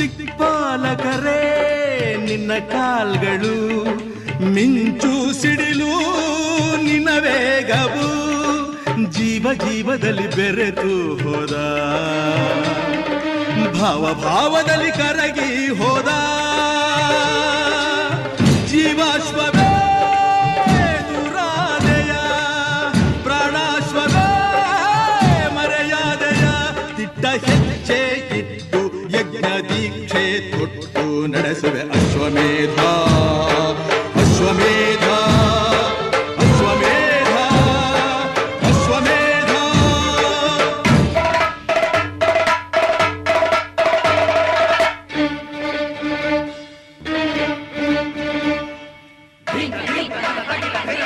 ದಿಕ್ಪಾಲಕರೇ, ನಿನ್ನ ಕಾಲ್ಗಳು ಮಿಂಚು ಸಿಡಿಲು, ನಿನ್ನ ವೇಗವು ಜೀವ ಜೀವದಲ್ಲಿ ಬೆರೆತು ಹೋದ. ಭಾವ ಭಾವದಲ್ಲಿ ಕರಗಿ ಹೋದ. ಜೀವಾಶ್ವವೇ ದುರಾದಯ ಪ್ರಾಣಾಶ್ವವೇ ಹೆಚ್ಚೆ ತಿಟ್ಟ ನಡೆಸುತ್ತೂ ನಡೆಸುವೆ ಅಶ್ವಮೇಧ ಅಶ್ವಮೇಧ ಅಶ್ವಮೇಧ ಅಶ್ವಮೇಧ Bring, bring, bring, bring, bring.